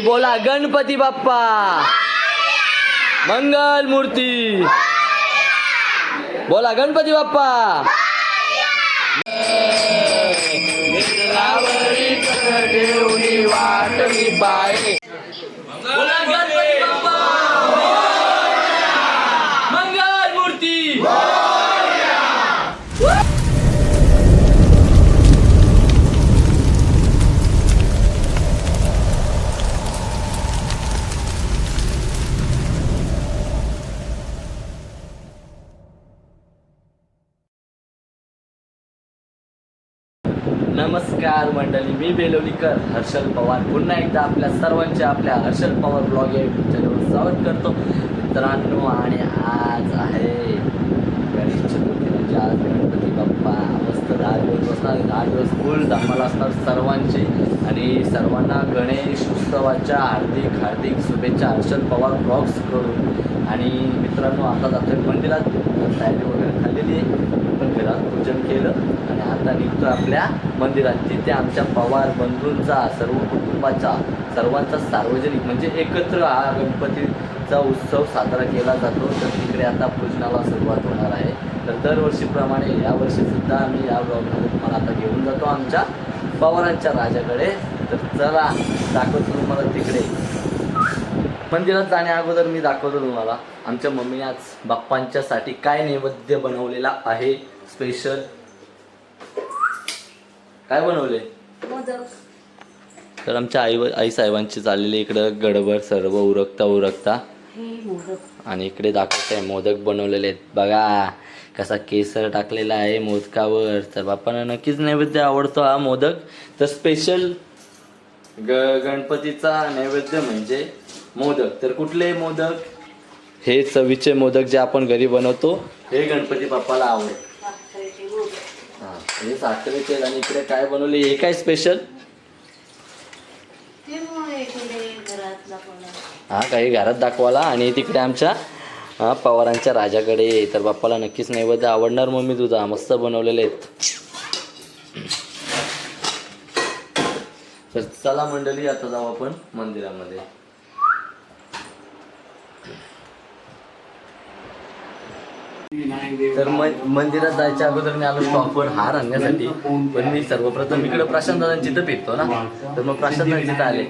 बोला गणपती बाप्पा. मंगल मूर्ती. बोला गणपती बाप्पा. बोला. नमस्कार मंडळी मी बेलोलीकर हर्षल पवार. पुन्हा एकदा आपल्या सर्वांच्या आपल्या हर्षल पवार ब्लॉग या युट्यूब चॅनलवर स्वागत करतो. मित्रांनो आणि आज आहे गणेश चतुर्थी म्हणजे आज दहा दिवस बसणार दहा दिवस फुल धमाल असणार सर्वांची. आणि सर्वांना गणेश उत्सवाच्या हार्दिक हार्दिक शुभेच्छा. हर्षल पवार ब्लॉग्स करून. आणि मित्रांनो आता जातोय मंदिरात. तयारी वगैरे खाल्लेली आहे. मंदिरात पूजन केलं. आणि आता निघतो आपल्या मंदिरात. तिथे आमच्या पवार बंधूंचा सर्व कुटुंबाचा सर्वांचा सार्वजनिक म्हणजे एकत्र हा गणपतीचा उत्सव साजरा केला जातो. तर तिकडे आता पूजनाला सुरुवात होणार आहे. तर दरवर्षीप्रमाणे यावर्षीसुद्धा आम्ही या ब्लॉगमध्ये तुम्हाला आता घेऊन जातो आमच्या पवारांच्या राजाकडे. तर चला दाखवतो तुम्हाला तिकडे. मंदिरात जाण्या अगोदर मी दाखवतो तुम्हाला आमच्या मम्मीने आज बाप्पांच्यासाठी काय नैवेद्य बनवलेला आहे स्पेशल काय बनवले? तर आमच्या आई आई साहेबांची चाललेली इकडं गडबड सर्व उरकता उरकता. आणि इकडे दाखवत आहे मोदक बनवलेले आहेत. बघा. कसा केसर टाकलेला आहे मोदकावर. तर बाप्पांना नक्कीच नैवेद्य आवडतो हा मोदक. तर स्पेशल ग गणपतीचा नैवेद्य म्हणजे मोदक. तर कुठले मोदक? हे चवीचे मोदक जे आपण घरी बनवतो हे गणपती बाप्पाला आवडत. हा हे साखरेचे आणि इकडे काय बनवले? हे काय स्पेशल हा काही घरात दाखवाला आणि तिकडे आमच्या हा, पवारांच्या राजाकडे तर बाप्पाला नक्कीच नैवेद्य आवडणार मम्मी तुझा. मस्त बनवलेले आहेत. तर चला मंडळी आता जाऊ आपण मंदिरामध्ये. तर म- मंदिरात जायच्या अगोदर मी आलो स्टॉपवर हार आणण्यासाठी. पण मी सर्वप्रथम इकडे प्रशांत दादांची इथं फिरतो ना. तर मग प्रशांत दादांची आले.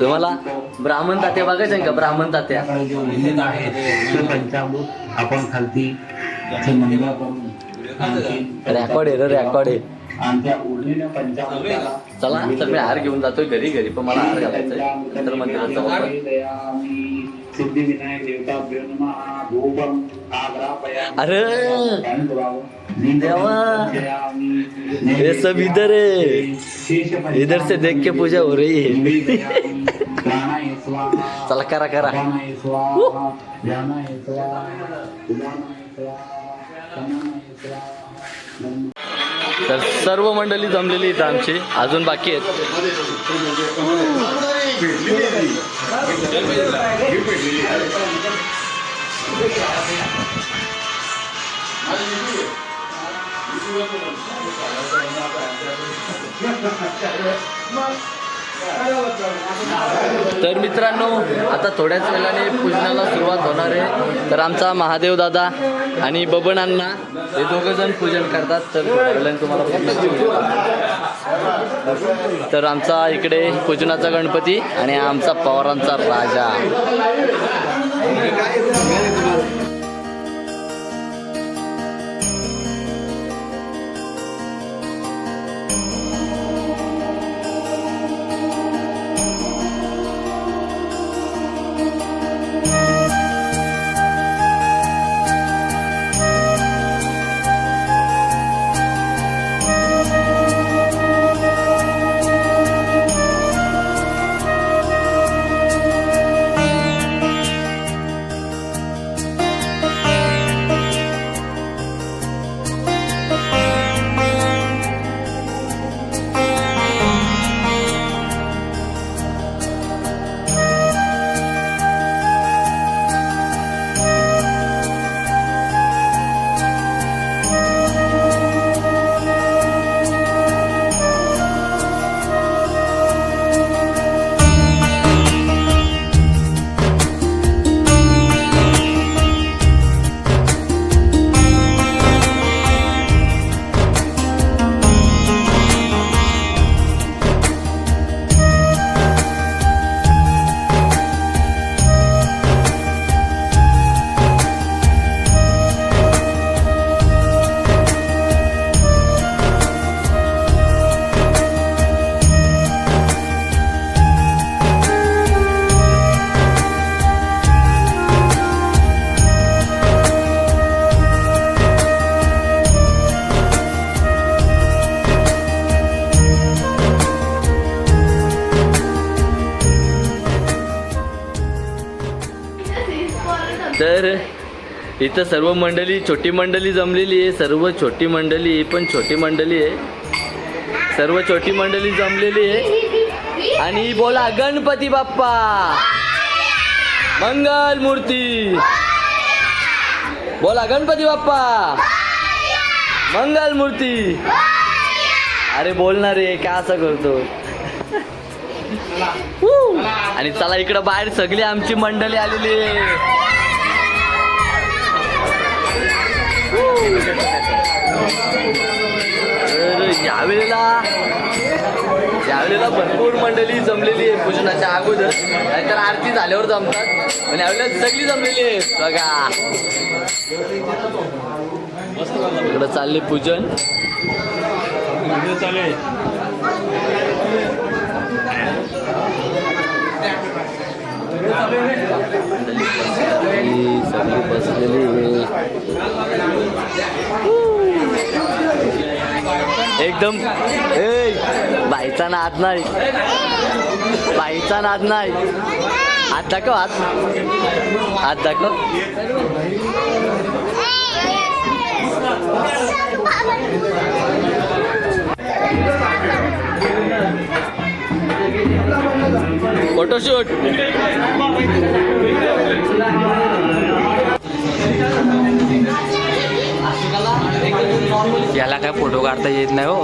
तुम्हाला ब्राह्मण तात्या बघायचं का? ब्राह्मण तात्या. आपण खालती रेकॉर्ड आहे रे रेकॉर्ड आहे. चला तर मी हार घेऊन जातोय घरी घरी. पण मला हार घालायचा मंदिरात जाऊ आग्रापयामि अरे! देवा! ये सब इधर है इधर से देख के पूजा हो रही है. चला करा करा तर सर्व मंडळी जमलेली इथं आमची. अजून बाकी आहेत. तर मित्रांनो आता थोड्याच वेळाने पूजनाला सुरुवात होणार आहे. तर आमचा महादेव दादा आणि बबन अण्णा हे दोघं जण पूजन करतात. तर वेळाने तुम्हाला तर आमचा इकडे पूजनाचा गणपती आणि आमचा पवारांचा राजा. इथं सर्व मंडळी छोटी मंडळी जमलेली आहे सर्व छोटी मंडळी ही पण छोटी मंडळी आहे. सर्व छोटी मंडळी जमलेली आहे. आणि बोला गणपती बाप्पा. मंगल मूर्ती. बोला गणपती बाप्पा. मंगल मूर्ती. अरे बोलणार रे काय असं करतो! आणि चला इकडं बाहेर सगळी आमची मंडळी आलेली आहे. तर यावेळेला यावेळेला भरपूर मंडळी जमलेली आहे पूजनाच्या अगोदर. नाहीतर आरती झाल्यावर जमतात. आणि यावेळेला सगळी जमलेली आहे बघा. इकडं चालले पूजन. सगळी सगळी बसलेली. एकदम. ए. बाईचा नाद नाही. बाईचा नाद नाही. हात दाखव हात. हात दाखव. Thank you. फोटोशूट. याला काय फोटो काढता येत नाही हो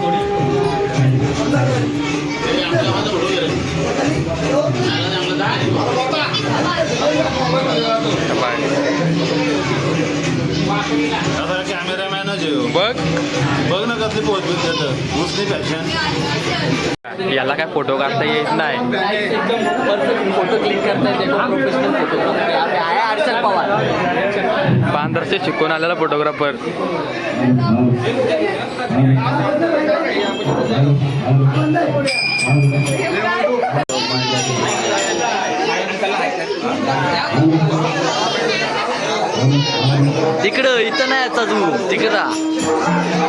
कॅमेरामॅनच आहे हो. बघ. बघ ना कसली पोहोचली फॅशन. याला काय फोटो काढता येत नाही. एकदम परफेक्ट फोटो क्लिक करता येते प्रोफेशनल फोटो आहे हर्षल पवार बांद्रचे शिकून आलेला फोटोग्राफर तिकडं इथं नाही आता तू तिकडं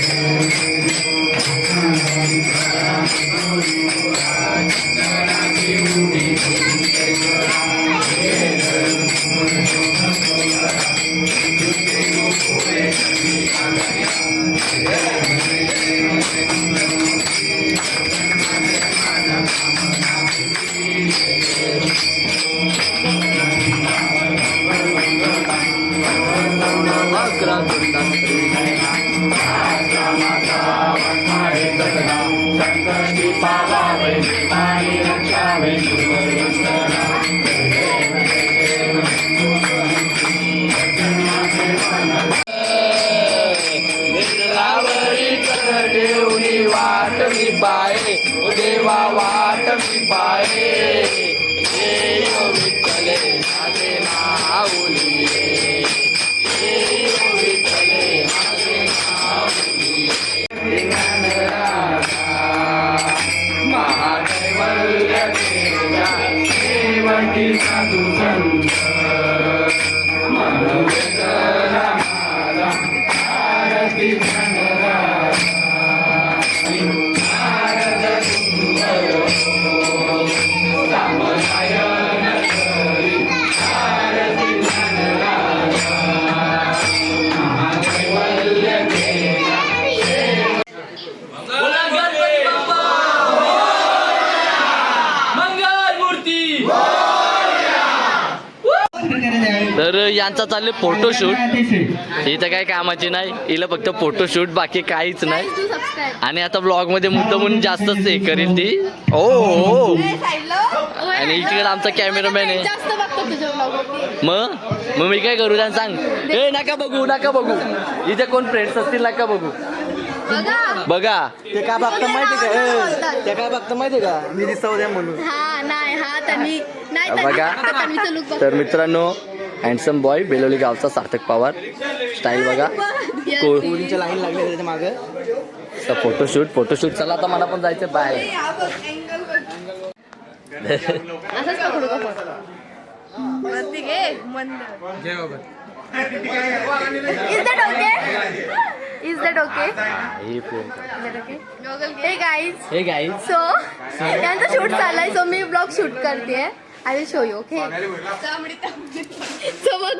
Gracias. वाट यांचा चालले फोटोशूट इथं काय कामाची नाही हिला फक्त फोटोशूट बाकी काहीच नाही. आणि आता ब्लॉगमध्ये मुद्दा म्हणून जास्तच हे करेल ती. ओ हो आणि इकडे आमचा कॅमेरामॅन आहे. मग मग मी? काय करू त्यांना सांग. ए नका बघू नका बघू. इथे कोण फ्रेंड्स असतील नका बघू. बघा. बघा. ते काय बघता माहिती का? ते काय बघता माहिती का? मी दिसतो म्हणून. हा हा बघ. तर मित्रांनो हँडसम बॉय बेलोली गावचा सार्थक पवार स्टाईल बघा. कोळीच्या लाईन लागली त्याच्यामागे. फोटोशूट फोटोशूट चला आता मला पण जायचं बाय असंच पकडू का photo? वरती घे मंद. Is that okay? Is that okay? Is that okay? Hey guys, hey guys so यांचं शूट चाललंय सो मी ब्लॉग शूट करते I will show you okay बघ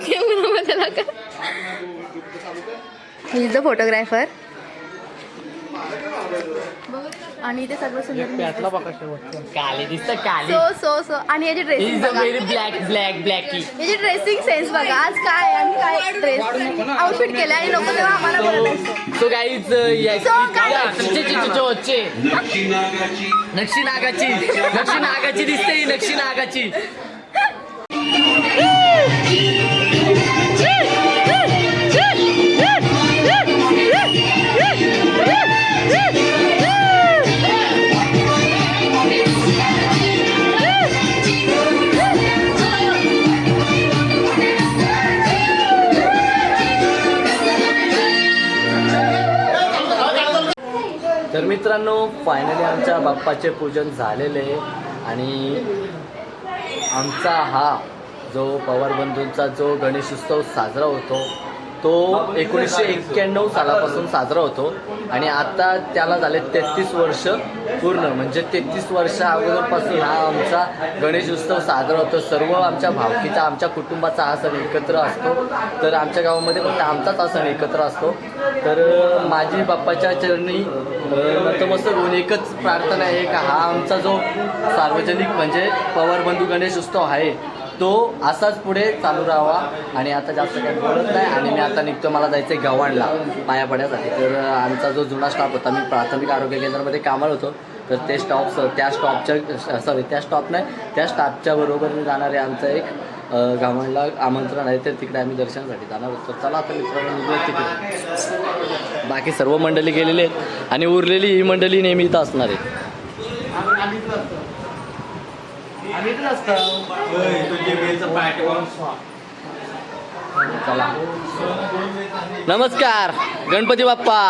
ही इज द. फोटोग्राफर आणि ते सगळं सुंदर काले दिसत काले. सो सो सो आणि याची ड्रेसिंग बघा. ब्लॅक ब्लॅक ब्लॅक याची ड्रेसिंग सेन्स बघा. आज काय आणि काय ड्रेस आउटफिट केला आणि लोक तेव्हा आम्हाला बोलत सो गाईज. नक्षी नागाची नक्षी नागाची नक्षी नागाची दिसते ही नक्षी नागाची मित्रांनो फायनली आमच्या बाप्पाचे पूजन झालेले आणि आमचा हा जो पवार बंधूंचा जो गणेश उत्सव साजरा होतो तो एकोणीसशे एक्क्याण्णव सालापासून साजरा होतो आणि आता त्याला झाले तेहतीस वर्ष पूर्ण. म्हणजे तेहतीस वर्षा अगोदरपासून हा आमचा गणेश उत्सव साजरा होतो. सर्व आमच्या भावकीचा आमच्या कुटुंबाचा हा सण एकत्र असतो. तर आमच्या गावामध्ये फक्त आमचाच हा सण एकत्र असतो. तर माझी बाप्पाच्या चरणी नतमस्तक होऊन एकच प्रार्थना आहे का हा आमचा जो सार्वजनिक म्हणजे पवारबंधू गणेश उत्सव आहे तो असाच पुढे चालू राहावा. आणि आता जास्त काही बोलत नाही. आणि मी आता निघतो. मला जायचं आहे गव्हाणला पाया पड्यासाठी तर आमचा जो जुना स्टॉप होता मी प्राथमिक आरोग्य केंद्रामध्ये कामाला होतो. तर ते स्टॉप त्या स्टॉपच्या सॉरी त्या स्टॉप नाही. त्या स्टॉपच्या बरोबर मी जाणारे आमचं एक गव्हाणला गावांना आमंत्रण आहे. तर तिकडे आम्ही दर्शनासाठी जाणार होतो चला आता मित्रांनो तिकडे. बाकी सर्व मंडळी गेलेली आहेत. आणि उरलेली ही मंडळी नेहमी इथं असणार आहे चला. नमस्कार गणपती बाप्पा.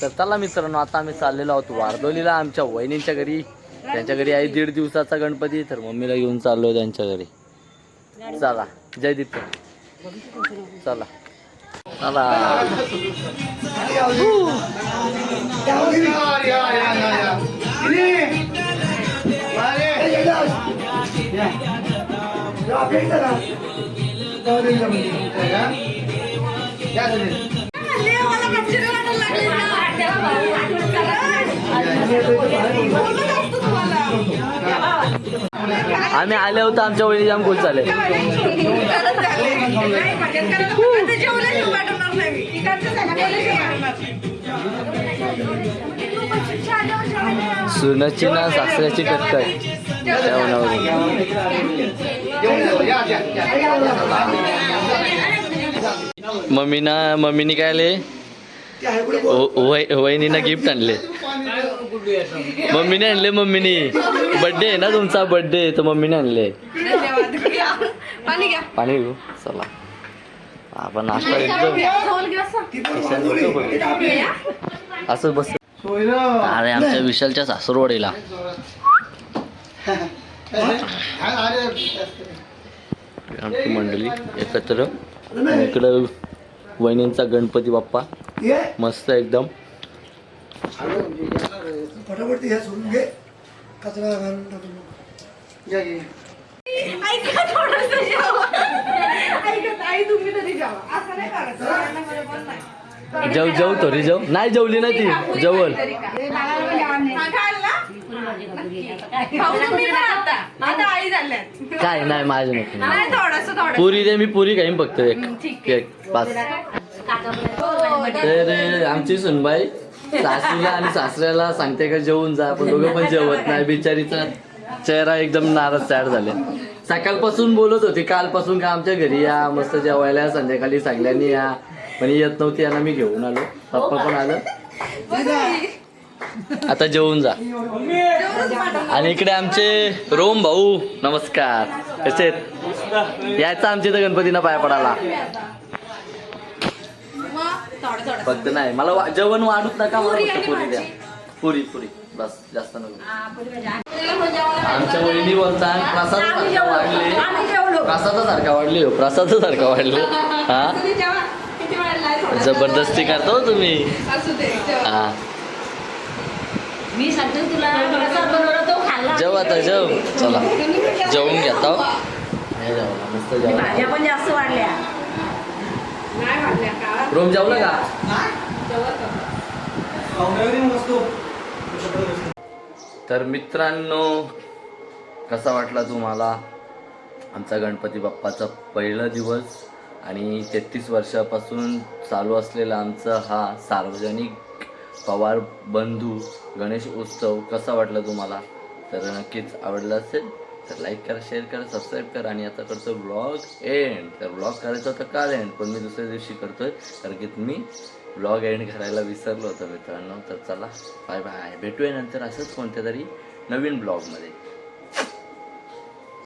तर चला मित्रांनो आता आम्ही चाललेलो आहोत वारदोलीला आमच्या वहिनींच्या घरी. त्यांच्या घरी आहे दीड दिवसाचा गणपती तर मम्मीला घेऊन चाललोय त्यांच्या घरी. चला जय दीप चला. चला. आम्ही आले होतो आमच्या वहिनी जाम खुश झाले. सुनाची ना सासऱ्याची टक्कर मम्मीना मम्मीने काय आले? वहिनीना गिफ्ट आणले. मम्मीने आणले मम्मीने. बर्थडे आहे ना तुमचा बर्थडे तर मम्मीने आणले. पाणी घेऊ? चला. आपण नाश्ता एकदम असं बस अरे आमच्या विशालच्या सासूरवाडीला. आमची मंडळी एकत्र. इकडं वहिनींचा गणपती बाप्पा. मस्त एकदम. कचरा घालून टाकून नको. या घे. जेव जेव रे जेव नाही जेवली ना ती जेवल काय नाही माझे नको पुरी दे मी पुरी खाईन फक्त एक. एक पाच. तर आमची सुनबाई सासूला आणि सासऱ्याला सांगते का जेवून जा आपण दोघं पण जेवत नाही बिचारीचा चेहरा एकदम नाराज तयार झाले. सकाळपासून बोलत होते कालपासून का आमच्या घरी या मस्त जेवायला संध्याकाळी सांगल्याने या. पण ही येत नव्हती यांना मी घेऊन आलो. पप्पा पण आलं. आता जेवून जा. आणि इकडे आमचे रोम भाऊ नमस्कार. कसे यायचा आमच्या इथं गणपतीनं पाया पडायला. फक्त नाही मला जेवण वाढूत नका मला पुरी द्या. पुरी पुरी. बस जास्त नको. आमच्या वहिनी बोलतात प्रसादासारखा वाढले. प्रसादासारखा वाढले हो प्रसादासारखा वाढले हा? जबरदस्ती करतो हो तुम्ही. हा. मी सांगते तुला प्रसाद बनवला तो खाल्ला. जेव आता जेव. चला. जेवून घेता. नाही जेवला मस्त जेवला भाज्या पण जास्त वाढल्या. रोम जेवलं का तर मित्रांनो कसा वाटला तुम्हाला आमचा गणपती बाप्पाचा पहिला दिवस? आणि तेहतीस वर्षापासून चालू असलेला आमचा हा सार्वजनिक पवार बंधू गणेश उत्सव कसा वाटला तुम्हाला? तर नक्कीच आवडला असेल तर लाईक करा शेअर करा सबस्क्राईब करा आणि आता करतो ब्लॉग एंड तर ब्लॉग करायचा होता काल एंड पण मी दुसऱ्या दिवशी करतोय कारण की मी ब्लॉग एंड करायला विसरलो होतो मित्रांनो. तर चला बाय बाय भेटूया नंतर असंच कोणत्या तरी नवीन ब्लॉगमध्ये